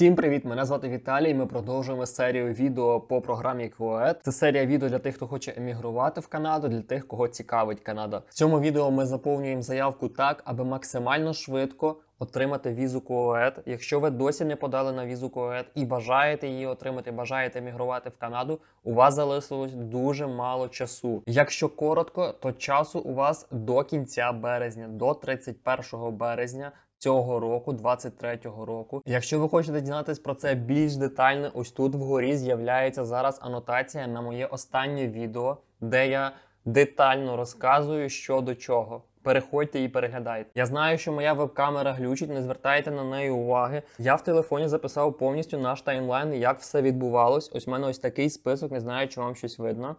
Всім привіт! Мене звати Віталій. Ми продовжуємо серію відео по програмі QoEd. Це серія відео для тих, хто хоче емігрувати в Канаду, для тих, кого цікавить Канада. В цьому відео ми заповнюємо заявку так, аби максимально швидко отримати візу QoEd. Якщо ви досі не подали на візу QoEd і бажаєте її отримати, бажаєте емігрувати в Канаду, у вас залишилось дуже мало часу. Якщо коротко, то часу у вас до кінця березня, до 31 березня цього року, 23-го року. Якщо ви хочете дізнатись про це більш детально, ось тут вгорі з'являється зараз анотація на моє останнє відео, де я детально розказую, що до чого. Переходьте і переглядайте. Я знаю, що моя веб-камера глючить, не звертайте на неї уваги. Я в телефоні записав повністю наш таймлайн, як все відбувалось. Ось у мене ось такий список, не знаю, чи вам щось видно.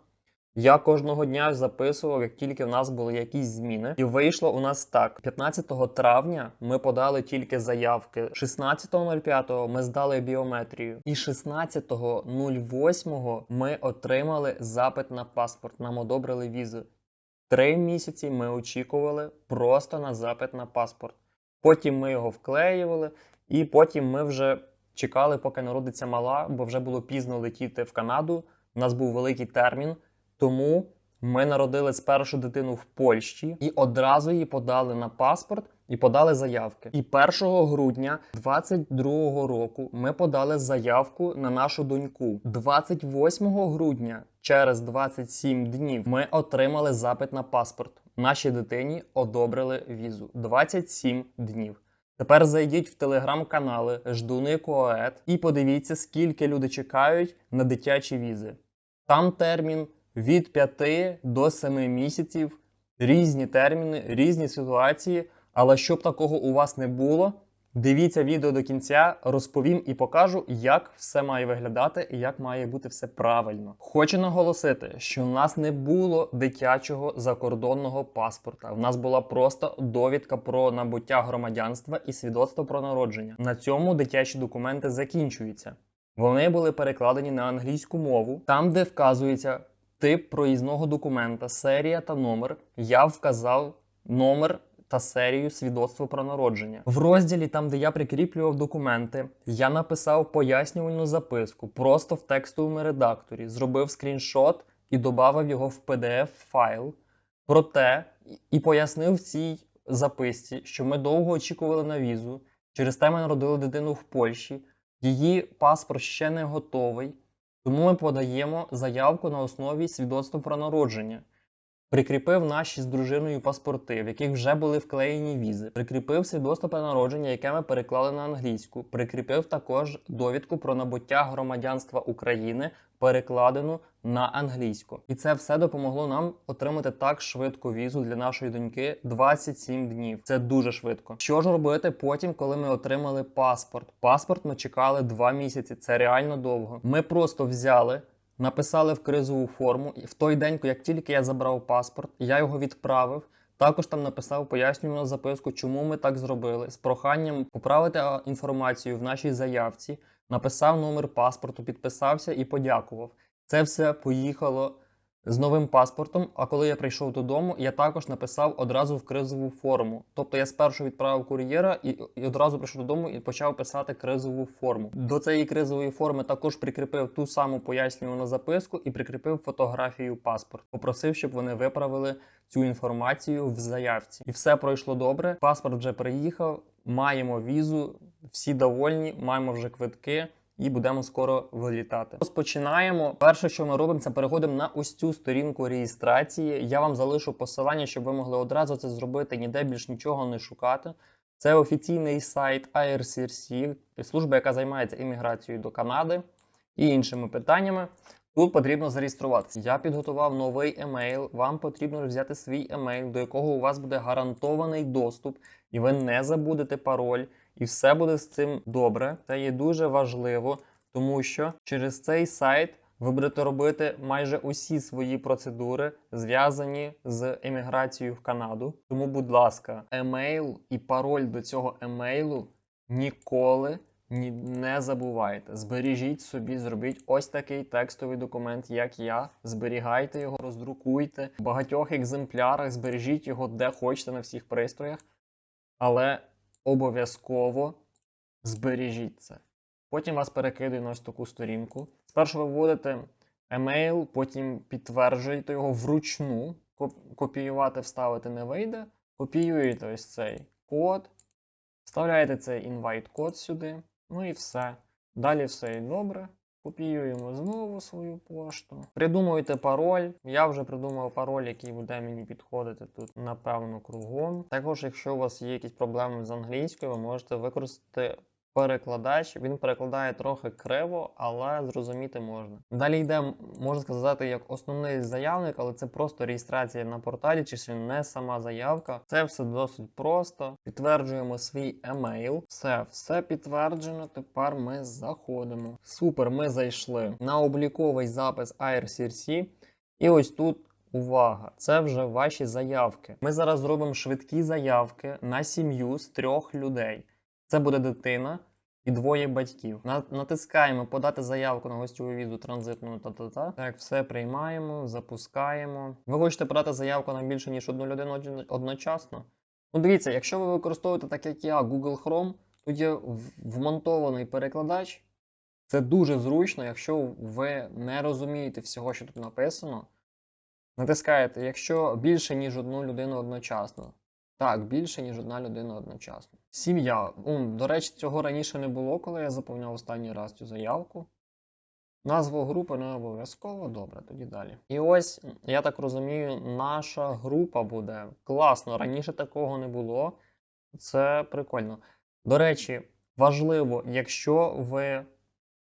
Я кожного дня записував, як тільки в нас були якісь зміни, і вийшло у нас так: 15 травня ми подали тільки заявки. 16.05 ми здали біометрію, і 16.08 ми отримали запит на паспорт. Нам одобрили візу. Три місяці ми очікували просто на запит на паспорт. Потім ми його вклеювали, і потім ми вже чекали, поки народиться мала, бо вже було пізно летіти в Канаду. У нас був великий термін. Тому ми народили першу дитину в Польщі і одразу її подали на паспорт і подали заявки. І 1 грудня 22-го року ми подали заявку на нашу доньку. 28 грудня, через 27 днів, ми отримали запит на паспорт. Нашій дитині одобрили візу. 27 днів. Тепер зайдіть в телеграм-канали Ждуни Коет і подивіться, скільки люди чекають на дитячі візи. Там термін від 5 до 7 місяців, різні терміни, різні ситуації. Але щоб такого у вас не було, дивіться відео до кінця, розповім і покажу, як все має виглядати і як має бути все правильно. Хочу наголосити, що в нас не було дитячого закордонного паспорта. В нас була просто довідка про набуття громадянства і свідоцтво про народження. На цьому дитячі документи закінчуються. Вони були перекладені на англійську мову, там, де вказується тип проїзного документа, серія та номер, я вказав номер та серію свідоцтва про народження. В розділі, там де я прикріплював документи, я написав пояснювальну записку просто в текстовому редакторі, зробив скріншот і додав його в pdf файл. Проте і пояснив в цій записці, що ми довго очікували на візу. Через те ми народили дитину в Польщі. Її паспорт ще не готовий. Тому ми подаємо заявку на основі свідоцтва про народження. Прикріпив наші з дружиною паспорти, в яких вже були вклеєні візи. Прикріпив свідоцтво народження, яке ми переклали на англійську. Прикріпив також довідку про набуття громадянства України, перекладену на англійську. І це все допомогло нам отримати так швидко візу для нашої доньки 27 днів. Це дуже швидко. Що ж робити потім, коли ми отримали паспорт? Паспорт ми чекали 2 місяці. Це реально довго. Ми просто взяли. Написали в кризову форму, і в той день, як тільки я забрав паспорт, я його відправив. Також там написав пояснювальну записку, чому ми так зробили, з проханням поправити інформацію в нашій заявці, написав номер паспорту, підписався і подякував. Це все поїхало з новим паспортом. А коли я прийшов додому, я також написав одразу в кризову форму. Тобто я спершу відправив кур'єра і, і одразу прийшов додому і почав писати кризову форму. До цієї кризової форми також прикріпив ту саму пояснювану записку і прикріпив фотографію паспорт. Попросив, щоб вони виправили цю інформацію в заявці. І все пройшло добре. Паспорт вже приїхав. Маємо візу, всі довольні, маємо вже квитки і будемо скоро вилітати. Розпочинаємо. Перше, що ми робимо, це переходимо на ось цю сторінку реєстрації. Я вам залишу посилання, щоб ви могли одразу це зробити, ніде більш нічого не шукати. Це офіційний сайт IRCRC, служба, яка займається імміграцією до Канади і іншими питаннями. Тут потрібно зареєструватися. Я підготував новий емейл. Вам потрібно взяти свій емейл, до якого у вас буде гарантований доступ, і ви не забудете пароль і все буде з цим добре. Це є дуже важливо, тому що через цей сайт ви будете робити майже усі свої процедури, зв'язані з еміграцією в Канаду. Тому, будь ласка, емейл і пароль до цього емейлу ніколи не забувайте. Збережіть собі, зробіть ось такий текстовий документ, як я. Зберігайте його, роздрукуйте в багатьох екземплярах, збережіть його де хочете на всіх пристроях. Але обов'язково збережіть це. Потім вас перекидує на ось таку сторінку. Спершу ви вводите емейл, потім підтверджуєте його вручну. Копіювати, вставити не вийде. Копіюєте ось цей код, вставляєте цей інвайт-код сюди, ну і все. Далі все і добре. Копіюємо знову свою пошту. Придумуйте пароль. Я вже придумав пароль, який буде мені підходити тут, напевно, кругом. Також, якщо у вас є якісь проблеми з англійською, ви можете використати перекладач. Він перекладає трохи криво, але зрозуміти можна. Далі йде, можна сказати, як основний заявник, але це просто реєстрація на порталі, чи ще не сама заявка. Це все досить просто. Підтверджуємо свій емейл. Все, все підтверджено. Тепер ми заходимо. Супер, ми зайшли на обліковий запис IRCRC. І ось тут увага, це вже ваші заявки. Ми зараз зробимо швидкі заявки на сім'ю з трьох людей. Це буде дитина і двоє батьків. Натискаємо подати заявку на гостьову візу транзитну та-та-та. Так, все приймаємо, запускаємо. Ви хочете подати заявку на більше, ніж одну людину одночасно? Ну, дивіться, якщо ви використовуєте так, як я, Google Chrome, тут є вмонтований перекладач. Це дуже зручно, якщо ви не розумієте всього, що тут написано. Натискаєте, якщо більше, ніж одну людину одночасно. Так, більше, ніж одна людина одночасно. Сім'я. До речі, цього раніше не було, коли я заповняв останній раз цю заявку. Назву групи не обов'язково. Добре, тоді далі. І ось, я так розумію, наша група буде. Класно, раніше такого не було. Це прикольно. До речі, важливо, якщо ви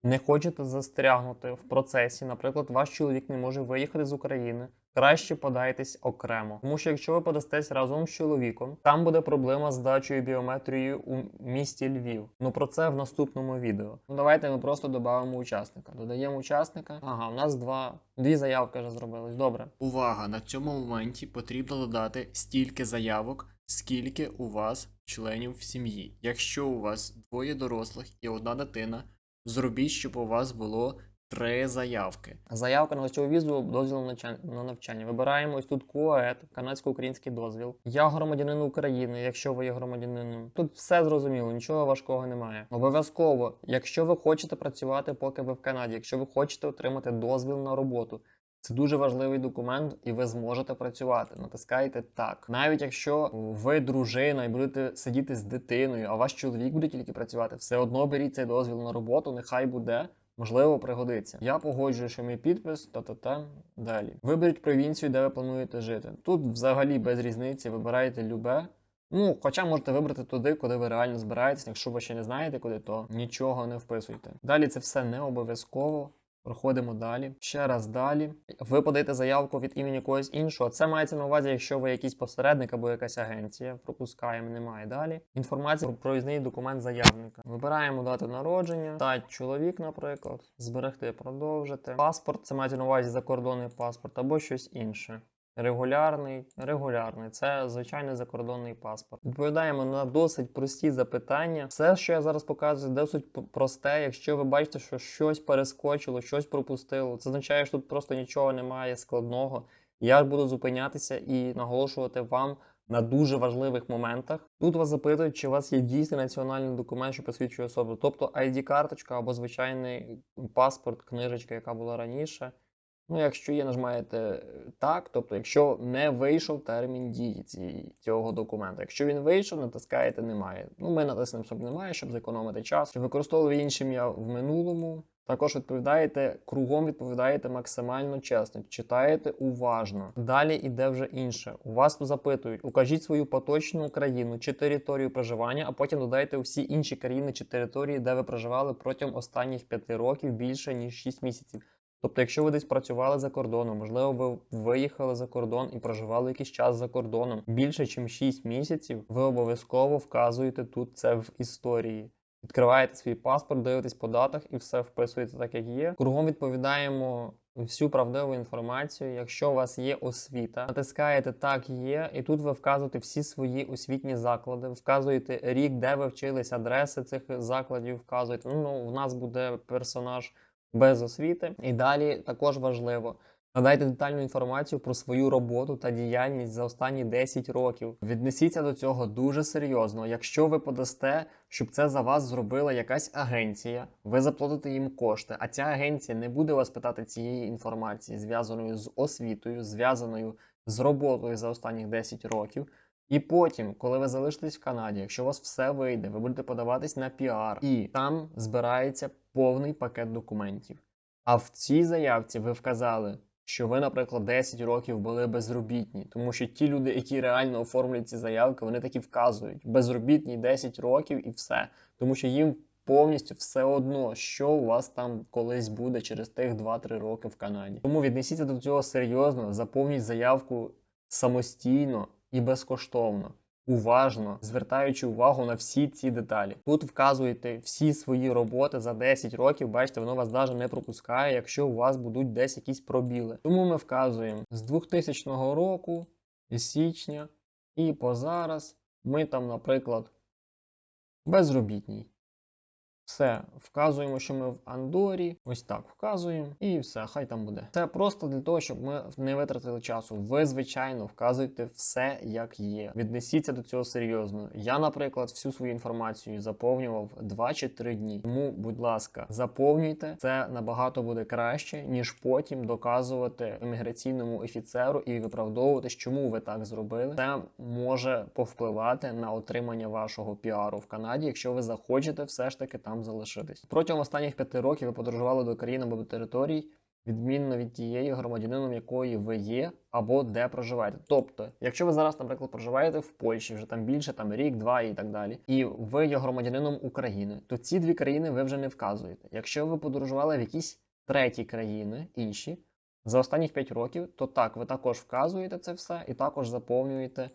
не хочете застрягнути в процесі, наприклад, ваш чоловік не може виїхати з України, краще подайтесь окремо. Тому що якщо ви подастесь разом з чоловіком, там буде проблема з дачею біометрії у місті Львів. Ну про це в наступному відео. Ну давайте ми просто додамо учасника. Додаємо учасника. Ага, у нас два дві заявки вже зробились. Добре. Увага! На цьому моменті потрібно додати стільки заявок, скільки у вас членів в сім'ї. Якщо у вас двоє дорослих і одна дитина, зробіть, щоб у вас було три заявки. Заявка на гостьову візу, дозвіл на навчання-. Вибираємо ось тут КУАЕТ, канадсько-український дозвіл. Я громадянин України, якщо ви є громадянином. Тут все зрозуміло, нічого важкого немає. Обов'язково, якщо ви хочете працювати, поки ви в Канаді, якщо ви хочете отримати дозвіл на роботу. Це дуже важливий документ, і ви зможете працювати. Натискайте так. Навіть якщо ви дружина і будете сидіти з дитиною, а ваш чоловік буде тільки працювати, все одно беріть цей дозвіл на роботу, нехай буде. Можливо, пригодиться. Я погоджую, що мій підпис та-та-та. Далі. Виберіть провінцію, де ви плануєте жити. Тут взагалі без різниці вибираєте любе. Ну, хоча можете вибрати туди, куди ви реально збираєтесь. Якщо ви ще не знаєте куди, то нічого не вписуйте. Далі це все не обов'язково. Проходимо далі. Ще раз далі. Ви подаєте заявку від імені когось іншого. Це мається на увазі, якщо ви якийсь посередник або якась агенція. Пропускаємо, немає далі. Інформація про проїзний документ заявника. Вибираємо дату народження, стать чоловік, наприклад, зберегти, продовжити. Паспорт, це мається на увазі закордонний паспорт або щось інше. Регулярний, регулярний це звичайний закордонний паспорт. Відповідаємо на досить прості запитання. Все, що я зараз показую, досить просте. Якщо ви бачите, що щось перескочило, щось пропустило, це означає, що тут просто нічого немає складного. Я буду зупинятися і наголошувати вам на дуже важливих моментах. Тут вас запитують, чи у вас є дійсний національний документ, що посвідчує особу, тобто ID-карточка або звичайний паспорт, книжечка, яка була раніше. Ну, якщо є, нажимаєте е, так, тобто, якщо не вийшов термін дії цієї, цього документу. Якщо він вийшов, натискаєте немає. Ну, ми натиснемо, щоб немає, щоб зекономити час. Чи використовували інші ім'я в минулому? Також відповідаєте, кругом відповідаєте максимально чесно, читаєте уважно. Далі іде вже інше. У вас запитують, укажіть свою поточну країну чи територію проживання, а потім додайте всі інші країни чи території, де ви проживали протягом останніх 5 років більше ніж 6 місяців. Тобто, якщо ви десь працювали за кордоном, можливо, ви виїхали за кордон і проживали якийсь час за кордоном більше, ніж 6 місяців, ви обов'язково вказуєте тут це в історії. Відкриваєте свій паспорт, дивитесь по датах і все вписуєте так, як є. Кругом відповідаємо всю правдиву інформацію. Якщо у вас є освіта, натискаєте так є, і тут ви вказуєте всі свої освітні заклади, вказуєте рік, де ви вчились, адреси цих закладів, вказуєте. Ну, в нас буде персонаж без освіти. І далі також важливо. Надайте детальну інформацію про свою роботу та діяльність за останні 10 років. Віднесіться до цього дуже серйозно. Якщо ви подасте, щоб це за вас зробила якась агенція, ви заплатите їм кошти, а ця агенція не буде вас питати цієї інформації, зв'язаною з освітою, зв'язаною з роботою за останніх 10 років. І потім, коли ви залишитесь в Канаді, якщо у вас все вийде, ви будете подаватись на піар, і там збирається повний пакет документів. А в цій заявці ви вказали, що ви, наприклад, 10 років були безробітні, тому що ті люди, які реально оформлюють ці заявки, вони такі вказують безробітні 10 років і все, тому що їм повністю все одно, що у вас там колись буде через тих 2-3 роки в Канаді. Тому віднесіться до цього серйозно, заповніть заявку самостійно і безкоштовно. Уважно звертаючи увагу на всі ці деталі. Тут вказуєте всі свої роботи за 10 років, бачите, воно вас навіть не пропускає, якщо у вас будуть десь якісь пробіли. Тому ми вказуємо з 2000 року, з січня, і по зараз ми там, наприклад, безробітні. Все, вказуємо, що ми в Андорі. Ось так вказуємо, і все, хай там буде. Це просто для того, щоб ми не витратили часу. Ви, звичайно, вказуйте все, як є. Віднесіться до цього серйозно. Я, наприклад, всю свою інформацію заповнював 2 чи 3 дні. Тому, будь ласка, заповнюйте. Це набагато буде краще, ніж потім доказувати імміграційному офіцеру і виправдовувати, чому ви так зробили. Це може повпливати на отримання вашого піару в Канаді, якщо ви захочете все ж таки там залишитись. Протягом останніх п'яти років ви подорожували до країн або територій, відмінно від тієї, громадянином якої ви є, або де проживаєте. Тобто, якщо ви зараз, наприклад, проживаєте в Польщі, вже там більше, там рік, два і так далі, і ви є громадянином України, то ці дві країни ви вже не вказуєте. Якщо ви подорожували в якісь треті країни, інші. За останніх 5 років, то так, ви також вказуєте це все і також заповнюєте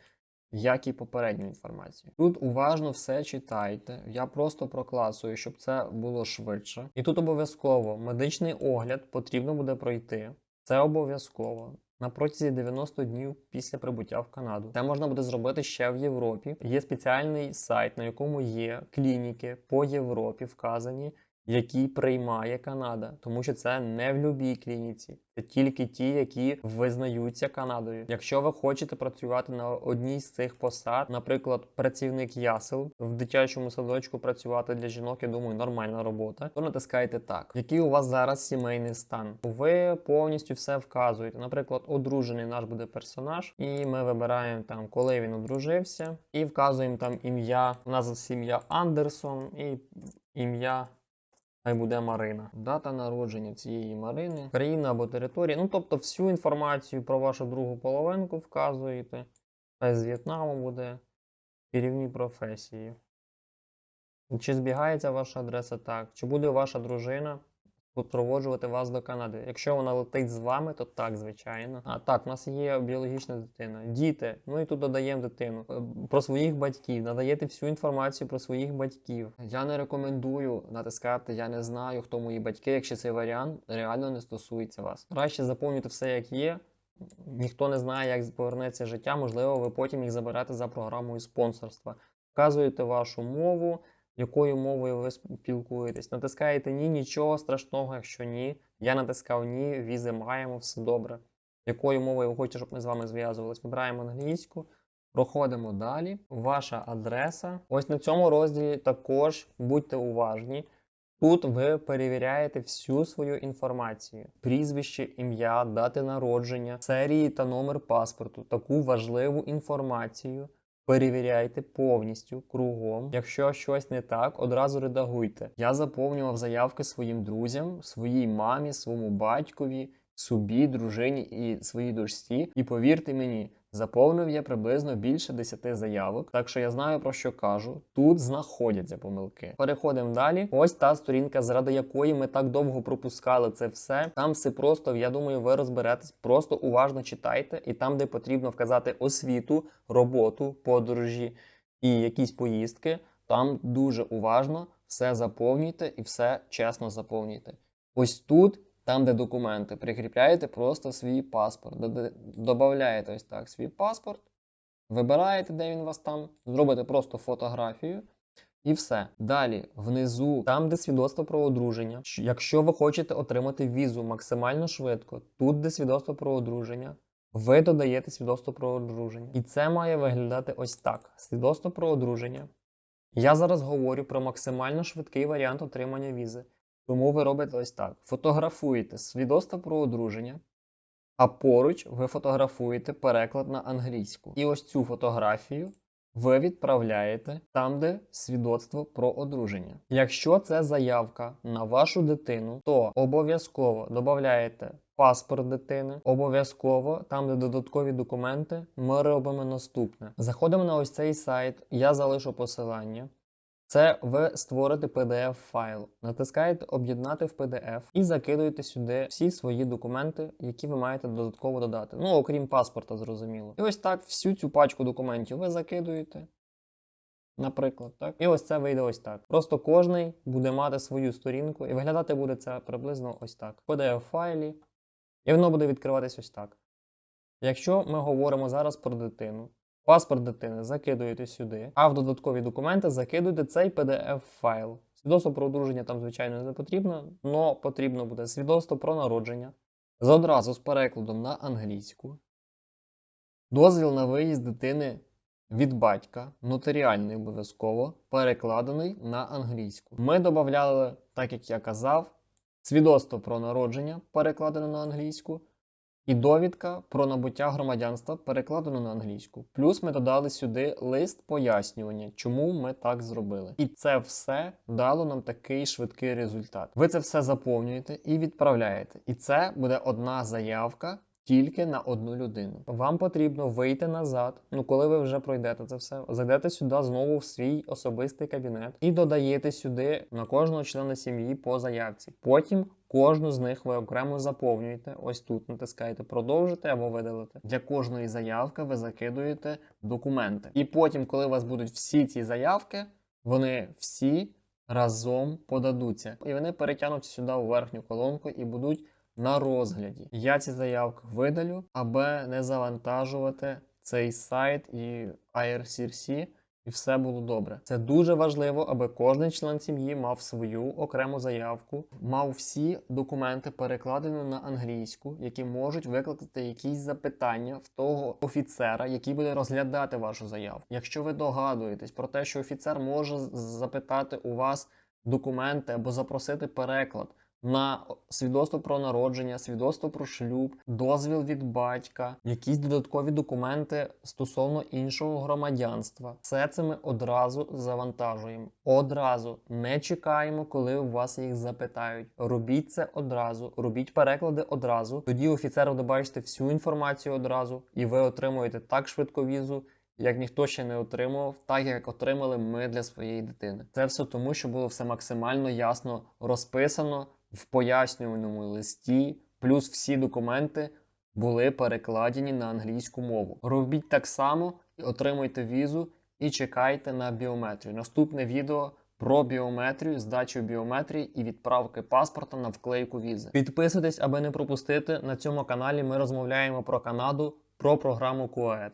як і попередню інформацію. Тут уважно все читайте. Я просто прокласую, щоб це було швидше. І тут обов'язково медичний огляд потрібно буде пройти. Це обов'язково. На протязі 90 днів після прибуття в Канаду. Це можна буде зробити ще в Європі. Є спеціальний сайт, на якому є клініки по Європі вказані, які приймає Канада, тому що це не в любій клініці, це тільки ті, які визнаються Канадою. Якщо ви хочете працювати на одній з цих посад, наприклад, працівник ясел в дитячому садочку працювати для жінок, я думаю, нормальна робота, то натискаєте так. Який у вас зараз сімейний стан? Ви повністю все вказуєте. Наприклад, одружений наш буде персонаж, і ми вибираємо там, коли він одружився, і вказуємо там ім'я. У нас сім'я Андерсон і ім'я. Хай буде Марина. Дата народження цієї Марини, країна або територія. Ну, тобто всю інформацію про вашу другу половинку вказуєте. Хай з В'єтнаму буде керівні професії. Чи збігається ваша адреса так? Чи буде ваша дружина супроводжувати вас до Канади? Якщо вона летить з вами, то так, звичайно. А так, у нас є біологічна дитина. Діти, ну і тут додаємо дитину. Е, Про своїх батьків. Надаєте всю інформацію про своїх батьків. Я не рекомендую натискати Я не знаю, хто мої батьки, якщо цей варіант реально не стосується вас. Краще заповнюйте все, як є. Ніхто не знає, як повернеться життя. Можливо, ви потім їх заберете за програмою спонсорства. Вказуєте вашу мову, якою мовою ви спілкуєтесь. Натискаєте ні, нічого страшного, якщо ні. Я натискав ні, візи маємо, все добре. Якою мовою ви хочете, щоб ми з вами зв'язувалися? Вибираємо англійську. Проходимо далі. Ваша адреса. Ось на цьому розділі також будьте уважні. Тут ви перевіряєте всю свою інформацію: прізвище, ім'я, дати народження, серії та номер паспорту. Таку важливу інформацію перевіряйте повністю кругом. Якщо щось не так, одразу редагуйте. Я заповнював заявки своїм друзям, своїй мамі, своєму батькові, собі, дружині і своїй дочці. І повірте мені, заповнив я приблизно більше 10 заявок, так що я знаю про що кажу. Тут знаходяться помилки. Переходимо далі. Ось та сторінка, заради якої ми так довго пропускали це все. Там все просто, я думаю, ви розберетесь. Просто уважно читайте, і там, де потрібно вказати освіту, роботу, подорожі і якісь поїздки, там дуже уважно все заповнюйте і все чесно заповнюйте. Ось тут. Там, де документи, прикріпляєте просто свій паспорт. Додаєте ось так свій паспорт, вибираєте, де він у вас там, зробите просто фотографію, І все. Далі, внизу, там, де свідоцтво про одруження. Якщо ви хочете отримати візу максимально швидко, тут, де свідоцтво про одруження, ви додаєте свідоцтво про одруження. І це має виглядати ось так: свідоцтво про одруження. Я зараз говорю про максимально швидкий варіант отримання візи. Тому ви робите ось так: фотографуєте свідоцтво про одруження, а поруч ви фотографуєте переклад на англійську. І ось цю фотографію ви відправляєте там, де свідоцтво про одруження. Якщо це заявка на вашу дитину, то обов'язково додаєте паспорт дитини, обов'язково там, де додаткові документи, ми робимо наступне. Заходимо на ось цей сайт, я залишу посилання. Це ви створите PDF файл, натискаєте об'єднати в PDF і закидуєте сюди всі свої документи, які ви маєте додатково додати. Ну, окрім паспорта, зрозуміло. І ось так всю цю пачку документів ви закидуєте. Наприклад, так. І ось це вийде ось так. Просто кожний буде мати свою сторінку, і виглядати буде це приблизно ось так. PDF файлі, і воно буде відкриватись ось так. Якщо ми говоримо зараз про дитину, Паспорт дитини закидуєте сюди, а в додаткові документи закидуєте цей PDF-файл. Свідоцтво про одруження там, звичайно, не потрібно, але потрібно буде свідоцтво про народження з одразу з перекладом на англійську, дозвіл на виїзд дитини від батька, нотаріальний обов'язково, перекладений на англійську. Ми додавали, так як я казав, свідоцтво про народження, перекладене на англійську. І довідка про набуття громадянства перекладено на англійську. Плюс ми додали сюди лист пояснювання, чому ми так зробили. І це все дало нам такий швидкий результат. Ви це все заповнюєте і відправляєте. І це буде одна заявка. Тільки на одну людину. Вам потрібно вийти назад. Ну, коли ви вже пройдете це все, зайдете сюди знову в свій особистий кабінет і додаєте сюди на кожного члена сім'ї по заявці. Потім Кожну з них ви окремо заповнюєте. Ось тут натискаєте продовжити або видалити. Для кожної заявки ви закидуєте документи. І потім, коли у вас будуть всі ці заявки, вони всі разом подадуться. І вони перетягнуться сюди у верхню колонку і будуть на розгляді. Я ці заявки видалю, аби не завантажувати цей сайт і IRCRC все було добре. Це дуже важливо, аби кожен член сім'ї мав свою окрему заявку, мав всі документи перекладені на англійську, які можуть викликати якісь запитання в того офіцера, який буде розглядати вашу заявку. Якщо ви догадуєтесь про те, що офіцер може запитати у вас документи або запросити переклад. На свідоцтво про народження, свідоцтво про шлюб, дозвіл від батька, якісь додаткові документи стосовно іншого громадянства. Все це ми одразу завантажуємо. Одразу не чекаємо, коли у вас їх запитають. Робіть це одразу, робіть переклади одразу. Тоді офіцер буде бачити всю інформацію одразу, і ви отримуєте так швидко візу. Як ніхто ще не отримував, так як отримали ми для своєї дитини. Це все тому, що було все максимально ясно розписано в пояснювальному листі, плюс всі документи були перекладені на англійську мову. Робіть так само отримуйте візу і чекайте на біометрію. Наступне відео про біометрію, здачу біометрії і відправки паспорта на вклейку візи. Підписуйтесь, аби не пропустити. На цьому каналі ми розмовляємо про Канаду, про програму QAED.